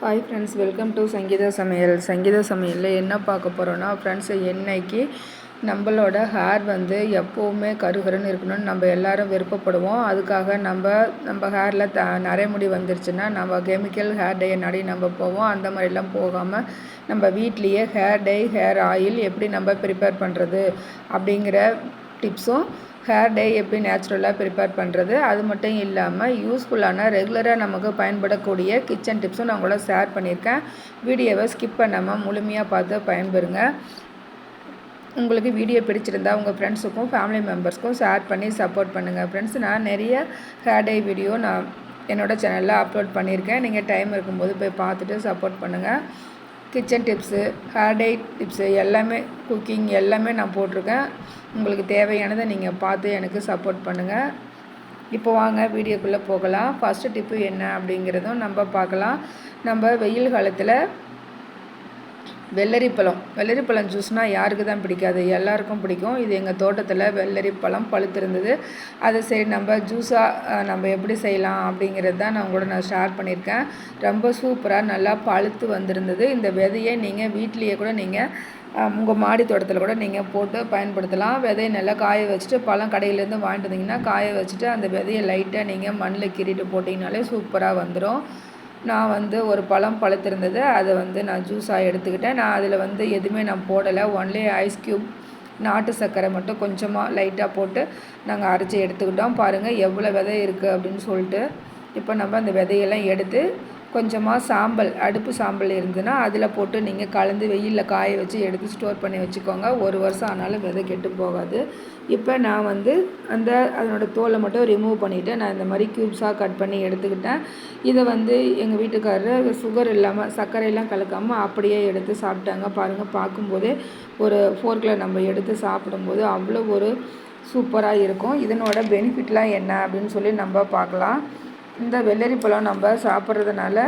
Hi friends welcome to Sangeetha சமையல் சங்கீதா சமையலில் என்ன பார்க்க போகிறோன்னா ஃப்ரெண்ட்ஸ் என்னைக்கு நம்மளோட ஹேர் வந்து எப்போவுமே கருகருன்னு இருக்கணும்னு நம்ம எல்லாரும் விருப்பப்படுவோம். அதுக்காக நம்ம நம்ம ஹேரில் த நரைமுடி வந்துருச்சுன்னா நம்ம கெமிக்கல் ஹேர் டே நாடி நம்ம போவோம். அந்த மாதிரிலாம் போகாமல் நம்ம வீட்லேயே ஹேர் டை ஹேர் ஆயில் எப்படி நம்ம ப்ரிப்பேர் பண்ணுறது அப்படிங்கிற டிப்ஸும் ஹேர் டே எப்படி நேச்சுரலாக ப்ரிப்பேர் பண்ணுறது அது மட்டும் இல்லாமல் யூஸ்ஃபுல்லான ரெகுலராக நமக்கு பயன்படக்கூடிய கிச்சன் டிப்ஸும் நான் உங்களோட ஷேர் பண்ணியிருக்கேன். வீடியோவை ஸ்கிப் பண்ணாமல் முழுமையாக பார்த்து பயன்பெறுங்க. உங்களுக்கு வீடியோ பிடிச்சிருந்தா உங்கள் ஃப்ரெண்ட்ஸுக்கும் ஃபேமிலி மெம்பர்ஸ்க்கும் ஷேர் பண்ணி சப்போர்ட் பண்ணுங்கள் ஃப்ரெண்ட்ஸ் நான் நிறைய ஹேர் டே வீடியோ நான் என்னோடய சேனலில் அப்லோட் பண்ணியிருக்கேன். நீங்கள் டைம் இருக்கும்போது போய் பார்த்துட்டு சப்போர்ட் பண்ணுங்கள் kitchen tips hair dye tips எல்லாமே குக்கிங் எல்லாமே நான் போட்டிருக்கேன். உங்களுக்கு தேவையானதை நீங்கள் பார்த்து எனக்கு சப்போர்ட் பண்ணுங்கள் இப்போ வாங்க வீடியோக்குள்ளே போகலாம். ஃபஸ்ட்டு டிப்பு என்ன அப்படிங்கிறதும் நம்ம பார்க்கலாம். நம்ம வெயில் காலத்தில் வெள்ளரி பழம் வெள்ளரி பழம் ஜூஸ்னால் யாருக்கு தான் பிடிக்காது? எல்லாருக்கும் பிடிக்கும். இது எங்கள் தோட்டத்தில் வெள்ளரி பழம் பழுத்திருந்தது. அதை சரி நம்ம ஜூஸாக நம்ம எப்படி செய்யலாம் அப்படிங்கிறது தான் நான் கூட நான் ஷேர் பண்ணியிருக்கேன். ரொம்ப சூப்பராக நல்லா பழுத்து வந்திருந்தது. இந்த விதையை நீங்கள் வீட்லேயே கூட நீங்கள் உங்கள் மாடி தோட்டத்தில் கூட நீங்கள் போட்டு பயன்படுத்தலாம். விதையை நல்லா காய வச்சுட்டு பழம் கடையிலேருந்து வாங்கிட்டு வந்தீங்கன்னா காய வச்சுட்டு அந்த விதையை லைட்டாக நீங்கள் மண்ணில் கீறிட்டு போட்டிங்கனாலே சூப்பராக வந்துடும் நான் வந்து ஒரு பழம் பழுத்திருந்தது அதை வந்து நான் ஜூஸாக எடுத்துக்கிட்டேன். நான் அதில் வந்து எதுவுமே நான் போடலை. ஒன்லி ஐஸ் க்யூப் நாட்டு சர்க்கரை மட்டும் கொஞ்சமாக லைட்டாக போட்டு நாங்கள் அரைச்சி எடுத்துக்கிட்டோம். பாருங்கள் எவ்வளோ விதை இருக்குது அப்படின்னு சொல்லிட்டு இப்போ நம்ம அந்த விதையெல்லாம் எடுத்து கொஞ்சமாக சாம்பல் அடுப்பு சாம்பல் இருந்ததுன்னா அதில் போட்டு நீங்கள் கலந்து வெயிலில் காய வச்சு எடுத்து ஸ்டோர் பண்ணி வச்சுக்கோங்க. ஒரு வருஷம் ஆனாலும் விதை கெட்டு போகாது. இப்போ நான் வந்து அந்த அதனோடய தோலை மட்டும் ரிமூவ் பண்ணிவிட்டு நான் இந்த மாதிரி க்யூப்ஸாக கட் பண்ணி எடுத்துக்கிட்டேன். இதை வந்து எங்கள் வீட்டுக்காரர் சுகர் இல்லாமல் சர்க்கரையெல்லாம் கலக்காமல் அப்படியே எடுத்து சாப்பிட்டாங்க. பாருங்கள் பார்க்கும்போதே ஒரு ஃபோர்க்கில் நம்ம எடுத்து சாப்பிடும்போது அவ்வளோ ஒரு சூப்பராக இருக்கும். இதனோட பெனிஃபிட்லாம் என்ன அப்படின்னு சொல்லி நம்ம பார்க்கலாம். இந்த வெள்ளரி பழம் நம்ம சாப்பிட்றதுனால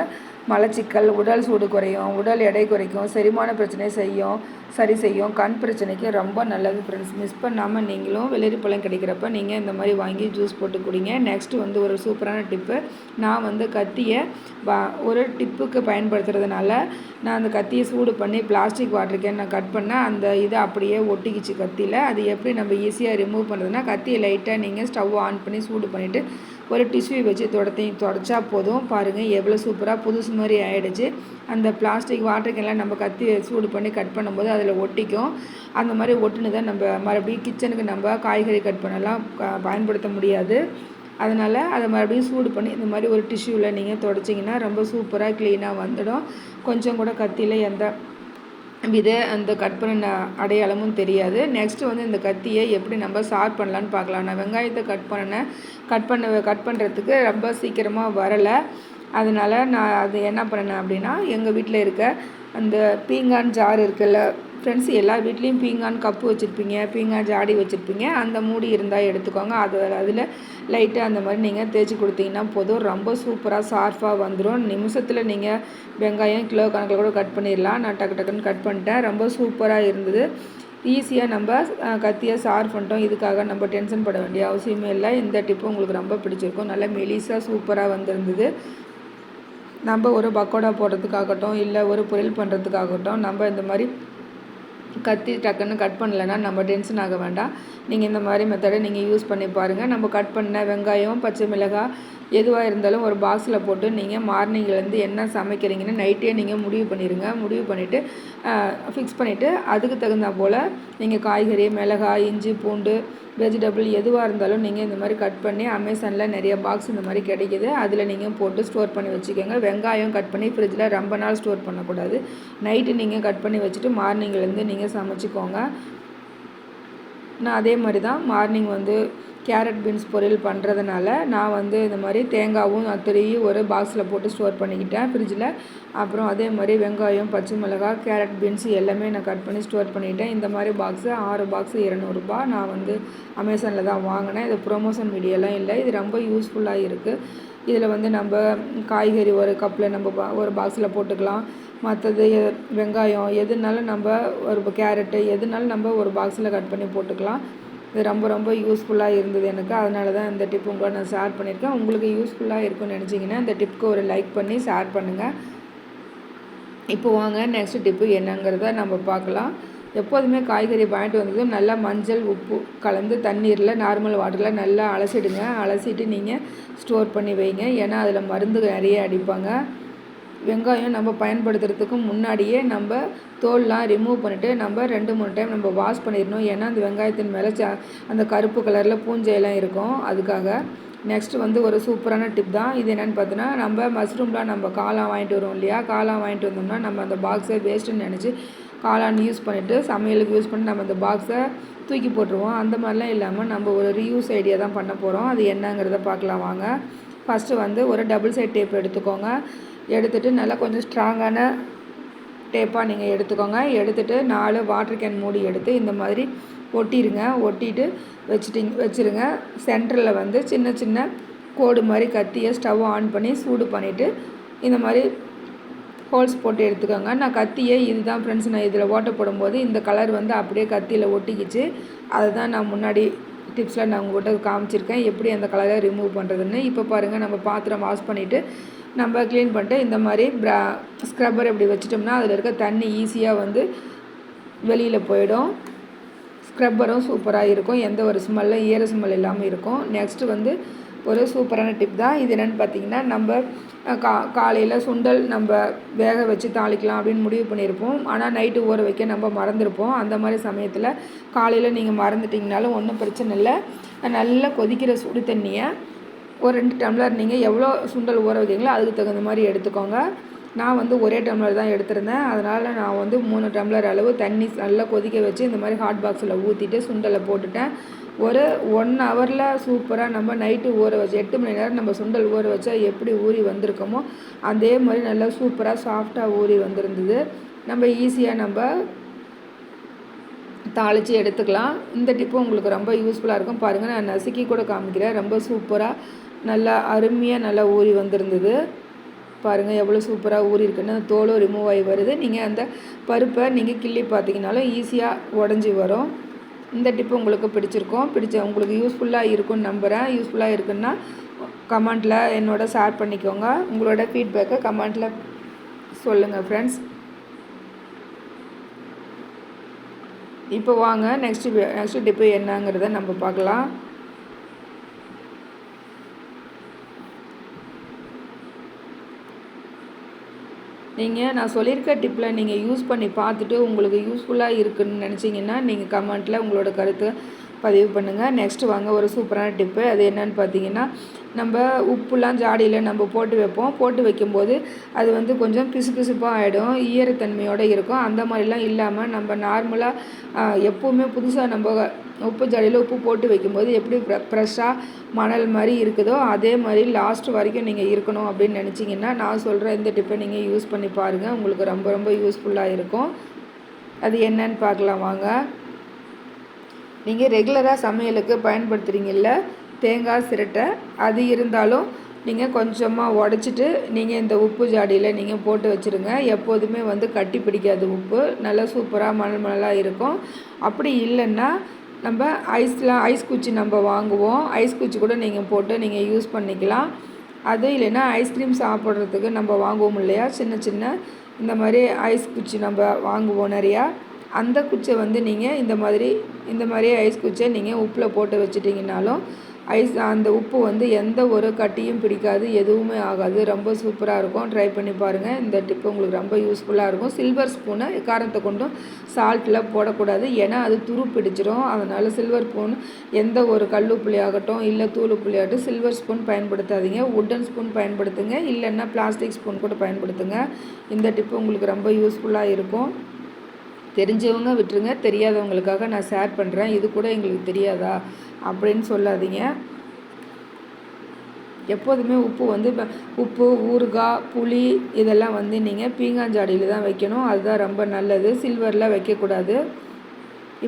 மலச்சிக்கல் உடல் சூடு குறையும் உடல் எடை குறைக்கும் செரிமான பிரச்சனை செய்யும் சரி செய்யும் கண் பிரச்சனைக்கு ரொம்ப நல்லது ஃப்ரெண்ட்ஸ் மிஸ் பண்ணாமல் நீங்களும் வெள்ளரி பழம் கிடைக்கிறப்ப நீங்கள் இந்த மாதிரி வாங்கி ஜூஸ் போட்டு குடிங்க. நெக்ஸ்ட்டு வந்து ஒரு சூப்பரான டிப்பு நான் வந்து கத்தியை ஒரு டிப்புக்கு பயன்படுத்துறதுனால நான் அந்த கத்தியை சூடு பண்ணி பிளாஸ்டிக் வாட்டர் கேன் நான் கட் பண்ணேன் அந்த இதை அப்படியே ஒட்டிக்கிச்சு கத்தியில். அது எப்படி நம்ம ஈஸியாக ரிமூவ் பண்ணுறதுனா கத்தியை லைட்டாக நீங்கள் ஸ்டவ் ஆன் பண்ணி சூடு பண்ணிவிட்டு ஒரு டிஷ்யூ வச்சு தொடத்தையும் தொடச்சா போதும். பாருங்கள் எவ்வளோ சூப்பராக புதுசு மாதிரி ஆகிடுச்சு அந்த பிளாஸ்டிக் வாட்டருக்கெல்லாம் நம்ம கத்தி சூடு பண்ணி கட் பண்ணும்போது அதில் ஒட்டிக்கும். அந்த மாதிரி ஒட்டுனதை தான் நம்ம மறுபடியும் கிச்சனுக்கு நம்ம காய்கறி கட் பண்ணலாம். பயன்படுத்த முடியாது. அதனால் அதை மறுபடியும் சூடு பண்ணி இந்த மாதிரி ஒரு டிஷ்யூவில் நீங்கள் தொடச்சிங்கன்னா ரொம்ப சூப்பராக க்ளீனாக வந்துடும். கொஞ்சம் கூட கத்தியில் எந்த விதை அந்த கட் பண்ண அடையாளமும் தெரியாது. நெக்ஸ்ட்டு வந்து இந்த கத்தியை எப்படி நம்ம ஷார்ப் பண்ணலான்னு பார்க்கலாம். நான் வெங்காயத்தை கட் பண்ணினேன் கட் பண்ண கட் பண்ணுறதுக்கு ரொம்ப சீக்கிரமாக வரலை. அதனால் நான் அது என்ன பண்ணேன் அப்படின்னா எங்கள் வீட்டில் இருக்க அந்த பீங்கான் ஜார் இருக்குல்ல ஃப்ரெண்ட்ஸ் எல்லா வீட்லேயும் பீங்கான் கப்பு வச்சுருப்பீங்க பீங்கான் ஜாடி வச்சுருப்பீங்க அந்த மூடி இருந்தால் எடுத்துக்கோங்க. அது அதில் லைட்டாக அந்த மாதிரி நீங்கள் தேய்ச்சி கொடுத்தீங்கன்னா போதும். ரொம்ப சூப்பராக ஷார்ஃபாக வந்துடும் நிமிஷத்தில் நீங்கள் வெங்காயம் கிலோ கணக்கில் கூட கட் பண்ணிடலாம் நான் டக்கு டக்குன்னு கட் பண்ணிட்டேன். ரொம்ப சூப்பராக இருந்தது. ஈஸியாக நம்ம கத்தியாக சார் பண்ணிட்டோம். இதுக்காக நம்ம டென்ஷன் பட வேண்டிய அவசியமே இல்லை. இந்த டிப்பு உங்களுக்கு ரொம்ப பிடிச்சிருக்கும். நல்லா மெலிசாக சூப்பராக வந்திருந்தது. நம்ம ஒரு பக்கோடா போடுறதுக்காகட்டும் இல்லை ஒரு பொரியல் பண்ணுறதுக்காகட்டும் நம்ம இந்த மாதிரி கத்தி டக்குன்னு கட் பண்ணலைன்னா நம்ம டென்ஷன் ஆக வேண்டாம். நீங்கள் இந்த மாதிரி மெத்தடை நீங்கள் யூஸ் பண்ணி பாருங்கள் நம்ம கட் பண்ண வெங்காயம் பச்சை மிளகாய் எதுவாக இருந்தாலும் ஒரு பாக்ஸில் போட்டு நீங்கள் மார்னிங்லேருந்து என்ன சமைக்கிறீங்கன்னு நைட்டே நீங்கள் முடிவு பண்ணிடுங்க முடிவு பண்ணிவிட்டு ஃபிக்ஸ் பண்ணிவிட்டு அதுக்கு தகுந்த போல் நீங்கள் காய்கறி மிளகாய் இஞ்சி பூண்டு வெஜிடபிள் எதுவாக இருந்தாலும் நீங்கள் இந்த மாதிரி கட் பண்ணி அமேசானில் நிறைய பாக்ஸ் இந்த மாதிரி கிடைக்கிது. அதில் நீங்கள் போட்டு ஸ்டோர் பண்ணி வச்சுக்கோங்க. வெங்காயம் கட் பண்ணி ஃப்ரிட்ஜில் ரொம்ப நாள் ஸ்டோர் பண்ணக்கூடாது. நைட்டு நீங்கள் கட் பண்ணி வச்சுட்டு மார்னிங்லேருந்து நீங்கள் சமைச்சிக்கோங்க. நான் அதே மாதிரி தான் மார்னிங் வந்து கேரட் பீன்ஸ் பொரியல் பண்ணுறதுனால நான் வந்து இந்த மாதிரி தேங்காவும் நான் ஒரு பாக்ஸில் போட்டு ஸ்டோர் பண்ணிக்கிட்டேன். ஃப்ரிட்ஜில் அப்புறம் அதே மாதிரி வெங்காயம் பச்சை மிளகாய் கேரட் பீன்ஸ் எல்லாமே நான் கட் பண்ணி ஸ்டோர் பண்ணிக்கிட்டேன் இந்த மாதிரி பாக்ஸு ஆறு பாக்ஸு இரநூறுபா நான் வந்து அமேசானில் தான் வாங்கினேன். இது ப்ரொமோஷன் வீடியோலாம் இல்லை. இது ரொம்ப யூஸ்ஃபுல்லாக இருக்குது இதில் வந்து நம்ம காய்கறி ஒரு கப்பில் நம்ம ஒரு பாக்ஸில் போட்டுக்கலாம். மற்றது வெங்காயம் எதுனாலும் நம்ம ஒரு கேரட்டு எதுனாலும் நம்ம ஒரு பாக்ஸில் கட் பண்ணி போட்டுக்கலாம். இது ரொம்ப ரொம்ப யூஸ்ஃபுல்லாக இருந்தது எனக்கு. அதனால தான் இந்த டிப் உங்களை நான் ஷேர் பண்ணியிருக்கேன். உங்களுக்கு யூஸ்ஃபுல்லாக இருக்கும்னு நினச்சிங்கன்னா இந்த டிப்புக்கு ஒரு லைக் பண்ணி ஷேர் பண்ணுங்கள் இப்போ வாங்க நெக்ஸ்ட் டிப்பு என்னங்கிறத நம்ம பார்க்கலாம். எப்போதுமே காய்கறி வாங்கிட்டு வந்ததும் நல்லா மஞ்சள் உப்பு கலந்து தண்ணீரில் நார்மல் வாட்டரில் நல்லா அலசிடுங்க. அலசிட்டு நீங்கள் ஸ்டோர் பண்ணி வைங்க. ஏன்னா அதில் மருந்து நிறைய அடிப்பாங்க. வெங்காயம் நம்ம பயன்படுத்துறதுக்கு முன்னாடியே நம்ம தோல்லாம் ரிமூவ் பண்ணிவிட்டு நம்ம ரெண்டு மூணு டைம் நம்ம வாஷ் பண்ணிடணும். ஏன்னா அந்த வெங்காயத்தின் மேலே ச அந்த கருப்பு கலரில் பூஞ்சையெல்லாம் இருக்கும். அதுக்காக நெக்ஸ்ட்டு வந்து ஒரு சூப்பரான டிப் தான். இது என்னென்னு பார்த்தோன்னா நம்ம மஷ்ரூம்லாம் நம்ம காளான் வாங்கிட்டு வரோம் இல்லையா? காளான் வாங்கிட்டு வந்தோம்னா நம்ம அந்த பாக்ஸை வேஸ்ட்டுன்னு நினச்சி காளான் யூஸ் பண்ணிவிட்டு சமையலுக்கு யூஸ் பண்ணி நம்ம அந்த பாக்ஸை தூக்கி போட்டுருவோம். அந்த மாதிரிலாம் இல்லாமல் நம்ம ஒரு ரீயூஸ் ஐடியா தான் பண்ண போகிறோம் அது என்னங்கிறத பார்க்கலாம் வாங்க. ஃபஸ்ட்டு வந்து ஒரு டபுள் சைட் டேப் எடுத்துக்கோங்க. எடுத்துகிட்டு நல்லா கொஞ்சம் ஸ்ட்ராங்கான டேப்பாக நீங்கள் எடுத்துக்கோங்க. எடுத்துகிட்டு நாலு வாட்டர் கேன் மூடி எடுத்து இந்த மாதிரி ஒட்டிடுங்க ஒட்டிட்டு வச்சுட்டிங்க வச்சுருங்க. சென்டரில் வந்து சின்ன சின்ன கோடு மாதிரி கத்தியை ஸ்டவ் ஆன் பண்ணி சூடு பண்ணிவிட்டு இந்த மாதிரி ஹோல்ஸ் போட்டு எடுத்துக்கோங்க. நான் கத்தியை இதுதான் ஃப்ரெண்ட்ஸ் நான் இதில் ஓட்ட போடும்போது இந்த கலர் வந்து அப்படியே கத்தியில் ஒட்டிக்கிச்சு. அதை தான் நான் முன்னாடி டிப்ஸில் நான் உங்கள்கிட்ட காமிச்சிருக்கேன். எப்படி அந்த கலரை ரிமூவ் பண்ணுறதுன்னு இப்போ பாருங்கள் நம்ம பாத்திரம் வாஷ் பண்ணிவிட்டு நம்ம க்ளீன் பண்ணிட்டு இந்த மாதிரி ப்ரா ஸ்க்ரப்பர் இப்படி வச்சிட்டோம்னா அதில் இருக்க தண்ணி ஈஸியாக வந்து வெளியில் போயிடும். ஸ்க்ரப்பரும் சூப்பராக இருக்கும். எந்த ஒரு ஸ்மெல்லும் ஈர ஸ்மெல் இல்லாமல் இருக்கும். நெக்ஸ்ட்டு வந்து ஒரு சூப்பரான டிப் தான். இது என்னென்னு பார்த்தீங்கன்னா நம்ம கா காலையில் சுண்டல் நம்ம வேக வச்சு தாளிக்கலாம் அப்படின்னு முடிவு பண்ணியிருப்போம் ஆனால் நைட்டு ஊற வைக்க நம்ம மறந்துருப்போம். அந்த மாதிரி சமயத்தில் காலையில் நீங்கள் மறந்துட்டிங்கனாலும் ஒன்றும் பிரச்சனை இல்லை. நல்லா கொதிக்கிற சுடு தண்ணியை ஒரு ரெண்டு டம்ளர் நீங்கள் எவ்வளோ சுண்டல் ஊற வைக்கிறீங்களோ அதுக்கு தகுந்த மாதிரி எடுத்துக்கோங்க. நான் வந்து ஒரே டம்ளர் தான் எடுத்திருந்தேன். அதனால் நான் வந்து மூணு டம்ளர் அளவு தண்ணி நல்லா கொதிக்க வச்சு இந்த மாதிரி ஹாட் பாக்ஸில் ஊற்றிட்டு சுண்டலை போட்டுட்டேன். ஒரு ஒன் ஹவரில் சூப்பராக நம்ம நைட்டு ஊற வச்சு எட்டு மணி நேரம் நம்ம சுண்டல் ஊற வச்சா எப்படி ஊறி வந்திருக்கோமோ அதே மாதிரி நல்லா சூப்பராக சாஃப்டாக ஊறி வந்திருந்தது. நம்ம ஈஸியாக நம்ம தாளித்து எடுத்துக்கலாம். இந்த டிப்பும் உங்களுக்கு ரொம்ப யூஸ்ஃபுல்லாக இருக்கும். பாருங்கள் நான் நசுக்கி கூட காமிக்கிறேன். ரொம்ப சூப்பராக நல்லா அருமையாக நல்லா ஊறி வந்திருந்தது. பாருங்கள் எவ்வளோ சூப்பராக ஊறி இருக்குன்னு. தோலும் ரிமூவ் ஆகி வருது. நீங்கள் அந்த பருப்பை நீங்கள் கிள்ளி பார்த்தீங்கனாலும் ஈஸியாக உடஞ்சி வரும். இந்த டிப்பு உங்களுக்கு பிடிச்சிருக்கும் பிடிச்ச உங்களுக்கு யூஸ்ஃபுல்லாக இருக்கும்னு நம்புகிறேன் யூஸ்ஃபுல்லாக இருக்குன்னா கமெண்ட்டில் என்னோட ஷேர் பண்ணிக்கோங்க. உங்களோட ஃபீட்பேக்கை கமெண்ட்டில் சொல்லுங்கள் ஃப்ரெண்ட்ஸ் இப்போ வாங்க நெக்ஸ்ட்டு நெக்ஸ்ட்டு டிப்பு என்னங்கிறத நம்ம பார்க்கலாம். நீங்கள் நான் சொல்லியிருக்க டிப்பில் நீங்கள் யூஸ் பண்ணி பார்த்துட்டு உங்களுக்கு யூஸ்ஃபுல்லாக இருக்குதுன்னு நினச்சிங்கன்னா நீங்கள் கமெண்ட்டில் உங்களோட கருத்து பதிவு பண்ணுங்கள் நெக்ஸ்ட்டு வாங்க ஒரு சூப்பரான டிப்பு அது என்னன்னு பார்த்தீங்கன்னா நம்ம உப்புலாம் ஜாடியில் நம்ம போட்டு வைப்போம். போட்டு வைக்கும்போது அது வந்து கொஞ்சம் பிசு பிசுப்பாக ஆகிடும் ஈரத்தன்மையோடு இருக்கும். அந்த மாதிரிலாம் இல்லாமல் நம்ம நார்மலாக எப்போவுமே புதுசாக நம்ம உப்பு ஜாடியில் உப்பு போட்டு வைக்கும்போது எப்படி ஃப்ரெஷ்ஷாக மணல் மாதிரி இருக்குதோ அதே மாதிரி லாஸ்ட் வரைக்கும் நீங்கள் இருக்கணும் அப்படின்னு நினச்சிங்கன்னா நான் சொல்கிற இந்த டிப்பை நீங்கள் யூஸ் பண்ணி பாருங்கள் உங்களுக்கு ரொம்ப ரொம்ப யூஸ்ஃபுல்லாக இருக்கும். அது என்னன்னு பார்க்கலாம். வாங்க. நீங்கள் ரெகுலராக சமையலுக்கு பயன்படுத்துகிறீங்கல்ல தேங்காய் சிரட்டை. அது இருந்தாலும் நீங்கள் கொஞ்சமாக உடச்சிட்டு நீங்கள் இந்த உப்பு ஜாடியில் நீங்கள் போட்டு வச்சுருங்க. எப்போதுமே வந்து கட்டி பிடிக்காது உப்பு. நல்லா சூப்பராக மணல் மணலாக இருக்கும். அப்படி இல்லைன்னா நம்ம ஐஸ்லாம் ஐஸ் குச்சி நம்ம வாங்குவோம். ஐஸ் குச்சி கூட நீங்கள் போட்டு நீங்கள் யூஸ் பண்ணிக்கலாம். அது இல்லைன்னா ஐஸ்கிரீம் சாப்பிட்றதுக்கு நம்ம வாங்குவோம் இல்லையா? சின்ன சின்ன இந்த மாதிரி ஐஸ் குச்சி நம்ம வாங்குவோம் நிறையா. அந்த குச்சை வந்து நீங்கள் இந்த மாதிரி இந்த மாதிரி ஐஸ் குச்சை நீங்கள் உப்பில் போட்டு வச்சிட்டிங்கனாலும் ஐஸ் அந்த உப்பு வந்து எந்த ஒரு கட்டியும் பிடிக்காது எதுவுமே ஆகாது. ரொம்ப சூப்பராக இருக்கும். ட்ரை பண்ணி பாருங்கள் இந்த டிப்பு உங்களுக்கு ரொம்ப யூஸ்ஃபுல்லாக இருக்கும். சில்வர் ஸ்பூனை காரத்தை கொண்டும் சால்ட்டில் போடக்கூடாது. ஏன்னா அது துரு பிடிச்சிரும். அதனால் சில்வர் ஸ்பூன் எந்த ஒரு கல்லுப்புளி ஆகட்டும் இல்லை தூளுப்புளி ஆகட்டும் சில்வர் ஸ்பூன் பயன்படுத்தாதீங்க. உட்டன் ஸ்பூன் பயன்படுத்துங்க. இல்லைன்னா பிளாஸ்டிக் ஸ்பூன் கூட பயன்படுத்துங்க. இந்த டிப்பு உங்களுக்கு ரொம்ப யூஸ்ஃபுல்லாக இருக்கும். தெரிஞ்சவங்க விட்டுருங்க தெரியாதவங்களுக்காக நான் ஷேர் பண்ணுறேன் இது கூட எங்களுக்கு தெரியாதா? அப்படின்னு சொல்லாதீங்க. எப்போதுமே உப்பு வந்து உப்பு ஊறுகாய் புளி இதெல்லாம் வந்து நீங்கள் பீங்காஞ்சாடியில் தான் வைக்கணும். அதுதான் ரொம்ப நல்லது. சில்வரில் வைக்கக்கூடாது.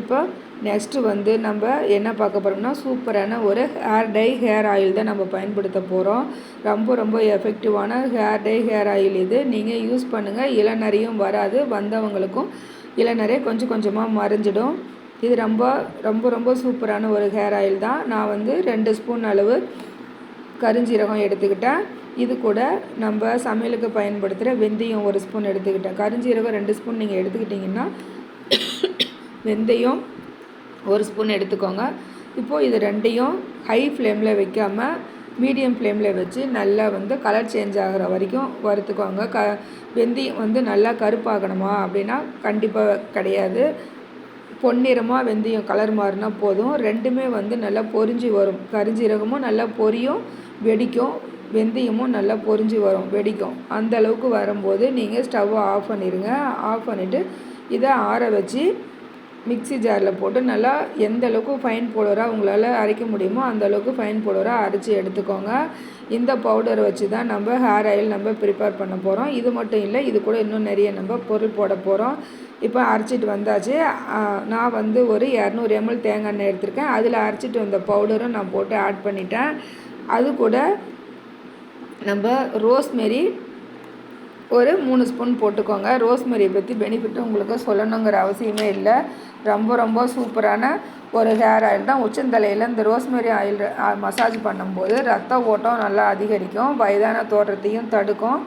இப்போ நெக்ஸ்ட்டு வந்து நம்ம என்ன பார்க்க போகிறோம்னா சூப்பரான ஒரு ஹேர் டை ஹேர் ஆயில் தான் நம்ம பயன்படுத்த போகிறோம் ரொம்ப ரொம்ப எஃபெக்டிவான ஹேர் டை ஹேர் ஆயில் இது. நீங்கள் யூஸ் பண்ணுங்கள் இளநறியும் வராது. வந்தவங்களுக்கும் இளநரை கொஞ்சம் கொஞ்சமாக மறைஞ்சிடும். இது ரொம்ப ரொம்ப ரொம்ப சூப்பரான ஒரு ஹேர் ஆயில் தான். நான் வந்து ரெண்டு ஸ்பூன் அளவு கருஞ்சீரகம் எடுத்துக்கிட்டேன். இது கூட நம்ம சமையலுக்கு பயன்படுத்துகிற வெந்தயம் ஒரு ஸ்பூன் எடுத்துக்கிட்டேன். கரிஞ்சீரகம் ரெண்டு ஸ்பூன் நீங்கள் எடுத்துக்கிட்டிங்கன்னா வெந்தயம் ஒரு ஸ்பூன் எடுத்துக்கோங்க. இப்போது இது ரெண்டையும் ஹை ஃப்ளேமில் வைக்காமல் மீடியம் ஃப்ளேமில் வச்சு நல்லா வந்து கலர் சேஞ்ச் ஆகிற வரைக்கும் வறுத்துக்கோங்க. க வெந்தயம் வந்து நல்லா கருப்பாகணுமா அப்படின்னா கண்டிப்பாக கிடையாது. பொன்னிறமாக வெந்தயம் கலர் மாறினா போதும். ரெண்டுமே வந்து நல்லா பொரிஞ்சு வரும். கரிஞ்சீரகமும் நல்லா பொரியும் வெடிக்கும். வெந்தயமும் நல்லா பொரிஞ்சு வரும் வெடிக்கும். அந்த அளவுக்கு வரும்போது நீங்கள் ஸ்டவ்வை ஆஃப் பண்ணிடுங்க ஆஃப் பண்ணிவிட்டு இதை ஆற வச்சு மிக்சி ஜாரில் போட்டு நல்லா எந்த அளவுக்கு ஃபைன் பவுடராக உங்களால் அரைக்க முடியுமோ அந்த அளவுக்கு ஃபைன் பவுடராக அரைச்சி எடுத்துக்கோங்க. இந்த பவுடரை வச்சு தான் நம்ம ஹேர் ஆயில் நம்ம ப்ரிப்பேர் பண்ண போகிறோம் இது மட்டும் இல்லை இது கூட இன்னும் நிறைய நம்ம பொருள் போட போகிறோம் இப்போ அரைச்சிட்டு வந்தாச்சு. நான் வந்து ஒரு இரநூறு எம்எல் தேங்காய் எண்ணெய் எடுத்திருக்கேன். அதில் அரைச்சிட்டு வந்த பவுடரும் நான் போட்டு ஆட் பண்ணிட்டேன். அது கூட நம்ம ரோஸ்மெரி ஒரு மூணு ஸ்பூன் போட்டுக்கோங்க. ரோஸ்மெரியை பற்றி பெனிஃபிட்டு உங்களுக்கு சொல்லணுங்கிற அவசியமே இல்லை. ரொம்ப ரொம்ப சூப்பரான ஒரு ஹேர் ஆயில் தான். உச்சந்தலையில் இந்த ரோஸ்மெரி ஆயில் மசாஜ் பண்ணும்போது ரத்த ஓட்டம் நல்லா அதிகரிக்கும். வயதான தோற்றத்தையும் தடுக்கும்.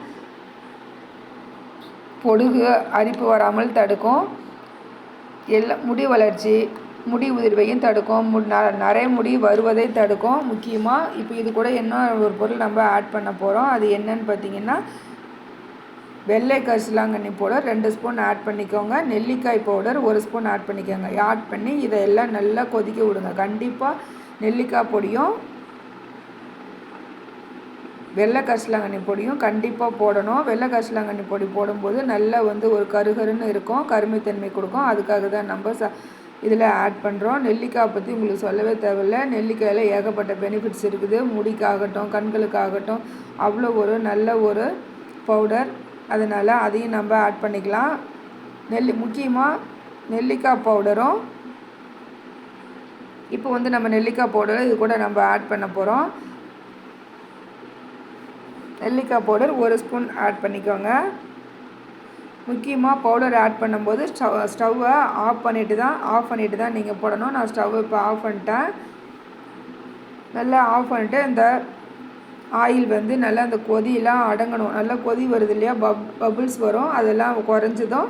பொடுகு அரிப்பு வராமல் தடுக்கும். எல்லா முடி வளர்ச்சி முடி உதிர்வையும் தடுக்கும். மு ந நிறைய முடி வருவதை தடுக்கும். முக்கியமாக இப்போ இது கூட என்ன ஒரு பொருள் நம்ம ஆட் பண்ண போகிறோம் அது என்னன்னு பார்த்தீங்கன்னா வெள்ளை கரிசலாங்கண்ணி பவுடர் ரெண்டு ஸ்பூன் ஆட் பண்ணிக்கோங்க. நெல்லிக்காய் பவுடர் ஒரு ஸ்பூன் ஆட் பண்ணிக்கோங்க. ஆட் பண்ணி இதையெல்லாம் நல்லா கொதிக்க விடுங்க. கண்டிப்பாக நெல்லிக்காய் பொடியும் வெள்ளை கரிசலாங்கண்ணி பொடியும் கண்டிப்பாக போடணும். வெள்ளை கரிசலாங்கண்ணி பொடி போடும்போது நல்லா வந்து ஒரு கருகருன்னு இருக்கும். கருமைத்தன்மை கொடுக்கும். அதுக்காக தான் நம்ம ச இதில் ஆட் பண்ணுறோம் நெல்லிக்காய் பற்றி உங்களுக்கு சொல்லவே தேவையில்ல. நெல்லிக்காயில் ஏகப்பட்ட பெனிஃபிட்ஸ் இருக்குது. முடிக்காகட்டும் கண்களுக்காகட்டும் அவ்வளோ ஒரு நல்ல ஒரு பவுடர். அதனால் அதையும் நம்ம ஆட் பண்ணிக்கலாம். நெல்லி முக்கியமாக நெல்லிக்காய் பவுடரும். இப்போ வந்து நம்ம நெல்லிக்காய் பவுடர் இது கூட நம்ம ஆட் பண்ண போகிறோம் நெல்லிக்காய் பவுடர் ஒரு ஸ்பூன் ஆட் பண்ணிக்கோங்க. முக்கியமாக பவுடர் ஆட் பண்ணும்போது ஸ்டவ் ஸ்டவ்வை ஆஃப் பண்ணிவிட்டு தான் ஆஃப் பண்ணிவிட்டு தான் நீங்கள் போடணும். நான் ஸ்டவ் இப்போ ஆஃப் பண்ணிட்டேன். நல்லா ஆஃப் பண்ணிட்டு இந்த ஆயில் வந்து நல்லா அந்த கொதியெல்லாம் அடங்கணும். நல்லா கொதி வருது இல்லையா பப் பபுள்ஸ் வரும். அதெல்லாம் குறைஞ்சதும்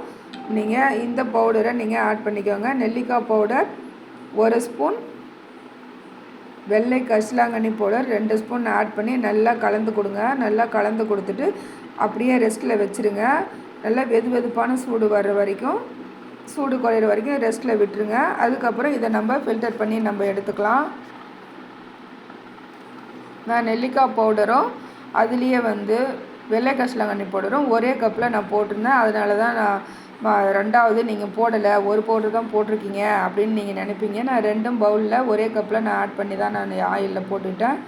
நீங்கள் இந்த பவுடரை நீங்கள் ஆட் பண்ணிக்கோங்க. நெல்லிக்காய் பவுடர் ஒரு ஸ்பூன் வெள்ளை கரிசலாங்கண்ணி பவுடர் ரெண்டு ஸ்பூன் ஆட் பண்ணி நல்லா கலந்து கொடுங்க. நல்லா கலந்து கொடுத்துட்டு அப்படியே ரெஸ்ட்டில் வச்சுருங்க. நல்லா வெது வெதுப்பான சூடு வர்ற வரைக்கும் சூடு குறையிற வரைக்கும் ரெஸ்ட்டில் விட்டுருங்க. அதுக்கப்புறம் இதை நம்ம ஃபில்டர் பண்ணி நம்ம எடுத்துக்கலாம். நான் நெல்லிக்காய் பவுடரும் அதுலேயே வந்து வெள்ளை கசலங்கண்ணி பவுடரும் ஒரே கப்பில் நான் போட்டிருந்தேன். அதனால தான் நான் ரெண்டாவது நீங்கள் போடலை ஒரு பவுடர் தான் போட்டிருக்கீங்க அப்படின்னு நீங்கள் நினைப்பீங்க. நான் ரெண்டும் பவுலில் ஒரே கப்பில் நான் ஆட் பண்ணி தான் நான் ஆயிலில் போட்டுவிட்டேன்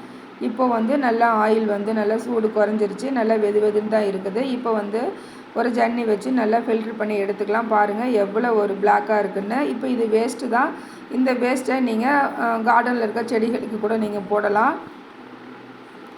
இப்போ வந்து நல்லா ஆயில் வந்து நல்லா சூடு குறைஞ்சிருச்சு நல்லா வெது வெதுன்னு தான் இருக்குது. இப்போ வந்து ஒரு ஜன்னி வச்சு நல்லா ஃபில்டர் பண்ணி எடுத்துக்கலாம் பாருங்கள் எவ்வளோ ஒரு பிளாக்காக இருக்குன்னு. இப்போ இது வேஸ்ட்டு தான். இந்த வேஸ்ட்டை நீங்கள் கார்டனில் இருக்க செடிகளுக்கு கூட நீங்கள் போடலாம்.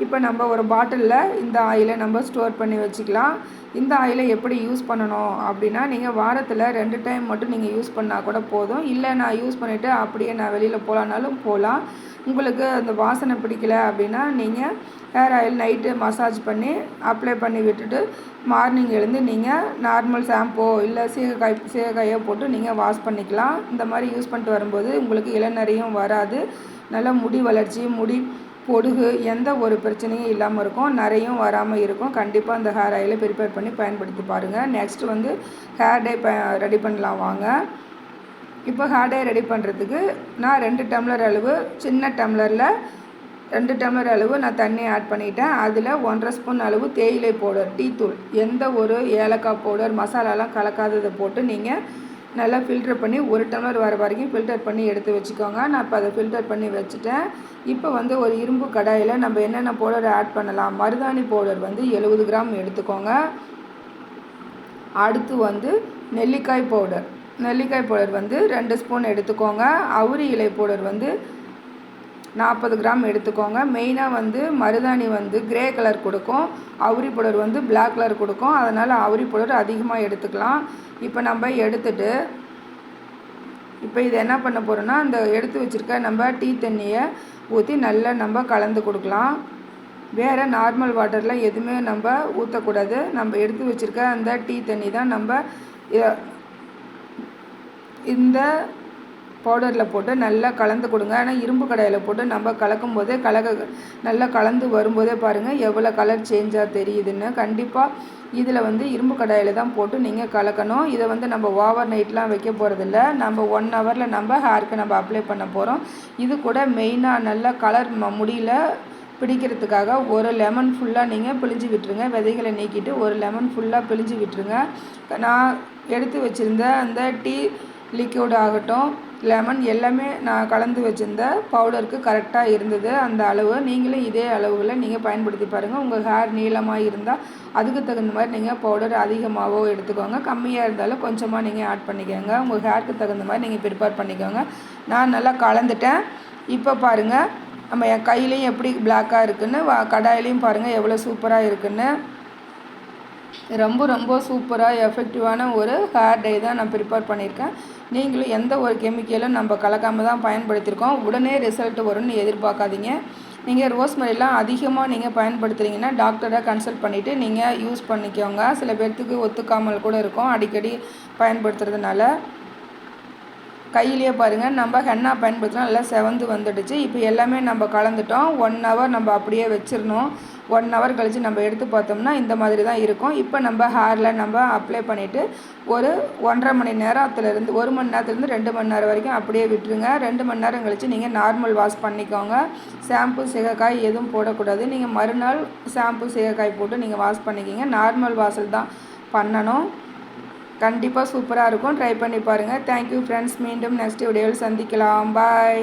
இப்போ நம்ம ஒரு பாட்டிலில் இந்த ஆயிலை நம்ம ஸ்டோர் பண்ணி வச்சுக்கலாம். இந்த ஆயிலை எப்படி யூஸ் பண்ணணும் அப்படின்னா நீங்கள் வாரத்தில் ரெண்டு டைம் மட்டும் நீங்கள் யூஸ் பண்ணால் கூட போதும். இல்லை நான் யூஸ் பண்ணிவிட்டு அப்படியே நான் வெளியில் போகலான்னாலும் போகலாம். உங்களுக்கு அந்த வாசனை பிடிக்கல அப்படின்னா நீங்கள் ஹேர் ஆயில் நைட்டு மசாஜ் பண்ணி அப்ளை பண்ணி விட்டுட்டு மார்னிங் எழுந்து நீங்கள் நார்மல் ஷாம்போ இல்லை சீகக்காய் சீகக்காயோ போட்டு நீங்கள் வாஷ் பண்ணிக்கலாம். இந்த மாதிரி யூஸ் பண்ணிட்டு வரும்போது உங்களுக்கு இளநறையும் வராது. நல்ல முடி வளர்ச்சி முடி பொடுகு எந்த ஒரு பிரச்சனையும் இல்லாமல் இருக்கும். நிறையும் வராமல் இருக்கும். கண்டிப்பாக அந்த ஹேர் ஆயிலை ப்ரிப்பேர் பண்ணி பயன்படுத்தி பாருங்கள் நெக்ஸ்ட்டு வந்து ஹேர் டே ப ரெடி பண்ணலாம் வாங்க. இப்போ ஹேர் டே ரெடி பண்ணுறதுக்கு நான் ரெண்டு டம்ளர் அளவு சின்ன டம்ளரில் ரெண்டு டம்ளர் அளவு நான் தண்ணி ஆட் பண்ணிட்டேன். அதில் ஒன்றரை ஸ்பூன் அளவு தேயிலை பவுடர் டீ தூள் எந்த ஒரு ஏலக்காய் பவுடர் மசாலாலாம் கலக்காததை போட்டு நீங்கள் நல்லா ஃபில்டர் பண்ணி ஒரு டம்ளர் வர வரைக்கும் ஃபில்டர் பண்ணி எடுத்து வச்சுக்கோங்க. நான் இப்போ அதை ஃபில்டர் பண்ணி வச்சுட்டேன். இப்போ வந்து ஒரு இரும்பு கடாயில் நம்ம என்னென்ன பவுடர் ஆட் பண்ணலாம்? மருதாணி பவுடர் வந்து எழுபது கிராம் எடுத்துக்கோங்க. அடுத்து வந்து நெல்லிக்காய் பவுடர் நெல்லிக்காய் பவுடர் வந்து ரெண்டு ஸ்பூன் எடுத்துக்கோங்க. அவுரி இலை பவுடர் வந்து நாற்பது கிராம் எடுத்துக்கோங்க. மெயினாக வந்து மருதாணி வந்து கிரே கலர் கொடுக்கும். அவுரி பவுடர் வந்து பிளாக் கலர் கொடுக்கும். அதனால் அவுரி பவுடர் அதிகமாக எடுத்துக்கலாம். இப்போ நம்ம எடுத்துட்டு இப்போ இதை என்ன பண்ண போகிறோன்னா அந்த எடுத்து வச்சுருக்க நம்ம டீ தண்ணியை ஊற்றி நல்லா நம்ம கலந்து கொடுக்கலாம். வேறு நார்மல் வாட்டரில் எதுவுமே நம்ம ஊற்றக்கூடாது நம்ம எடுத்து வச்சுருக்க அந்த டீ தண்ணி தான் நம்ம இந்த பவுடரில் போட்டு நல்லா கலந்து கொடுங்க. ஆனால் இரும்பு கடாயில் போட்டு நம்ம கலக்கும் போதே கலக நல்லா கலந்து வரும்போதே பாருங்கள் எவ்வளோ கலர் சேஞ்சாக தெரியுதுன்னு. கண்டிப்பாக இதில் வந்து இரும்பு கடாயில் தான் போட்டு நீங்கள் கலக்கணும். இதை வந்து நம்ம ஓவர் நைட்லாம் வைக்க போகிறதில்ல நம்ம ஒன் ஹவரில் நம்ம ஹேருக்கு நம்ம அப்ளை பண்ண போகிறோம் இது கூட மெயினாக நல்ல கலர் முடியல பிடிக்கிறதுக்காக ஒரு லெமன் ஃபுல்லாக நீங்கள் பிழிஞ்சு விட்டுருங்க. விதைகளை நீக்கிட்டு ஒரு லெமன் ஃபுல்லாக பிழிஞ்சு விட்டுருங்க. நான் எடுத்து வச்சுருந்த அந்த டீ லிக்யூட் ஆகட்டும் லெமன் எல்லாமே நான் கலந்து வச்சுருந்த பவுடருக்கு கரெக்டாக இருந்தது. அந்த அளவு நீங்களும் இதே அளவுகளில் நீங்கள் பயன்படுத்தி பாருங்கள் உங்கள் ஹேர் நீளமாக இருந்தால் அதுக்கு தகுந்த மாதிரி நீங்கள் பவுடர் அதிகமாகவோ எடுத்துக்கோங்க. கம்மியாக இருந்தாலும் கொஞ்சமாக நீங்கள் ஆட் பண்ணிக்கோங்க. உங்கள் ஹேருக்கு தகுந்த மாதிரி நீங்கள் ப்ரிப்பேர் பண்ணிக்கோங்க. நான் நல்லா கலந்துட்டேன். இப்போ பாருங்கள் நம்ம என் கையிலையும் எப்படி பிளாக்காக இருக்குதுன்னு வா கடாயிலையும் பாருங்கள் எவ்வளோ சூப்பராக இருக்குன்னு. ரொம்ப ரொம்ப சூப்பராக எஃபெக்டிவான ஒரு ஹேர் டை தான் நான் ப்ரிப்பேர் பண்ணியிருக்கேன். நீங்களும் எந்த ஒரு கெமிக்கலும் நம்ம கலக்காமல் தான் பயன்படுத்தியிருக்கோம். உடனே ரிசல்ட் வரும்னு எதிர்பார்க்காதீங்க. நீங்கள் ரோஸ்மெரிலாம் அதிகமாக நீங்கள் பயன்படுத்துகிறீங்கன்னா டாக்டரை கன்சல்ட் பண்ணிவிட்டு நீங்கள் யூஸ் பண்ணிக்கோங்க. சில பேர்த்துக்கு ஒத்துக்காமல் கூட இருக்கும். அடிக்கடி பயன்படுத்துறதுனால. கையிலேயே பாருங்கள் நம்ம ஹென்னா பயன்படுத்தினா நல்லா செவந்து வந்துடுச்சு. இப்போ எல்லாமே நம்ம கலந்துட்டோம். ஒன் ஹவர் நம்ம அப்படியே வச்சிடணும் ஒன் ஹவர் கழித்து நம்ம எடுத்து பார்த்தோம்னா இந்த மாதிரி தான் இருக்கும். இப்போ நம்ம ஹேரில் நம்ம அப்ளை பண்ணிவிட்டு ஒரு ஒன்றரை மணி நேரத்துலேருந்து ஒரு மணி நேரத்துலேருந்து ரெண்டு மணி நேரம் வரைக்கும் அப்படியே விட்டுருங்க. ரெண்டு மணி நேரம் கழித்து நீங்கள் நார்மல் வாஷ் பண்ணிக்கோங்க. ஷாம்பு சிகக்காய் எதுவும் போடக்கூடாது. நீங்கள் மறுநாள் ஷாம்பு சிகக்காய் போட்டு நீங்கள் வாஷ் பண்ணிக்கிங்க. நார்மல் வாஷல் தான் பண்ணணும். கண்டிப்பாக சூப்பராக இருக்கும். ட்ரை பண்ணி பாருங்கள் தேங்க்யூ ஃப்ரெண்ட்ஸ் மீண்டும் நெக்ஸ்ட் வீடியோவில் சந்திக்கலாம். பாய்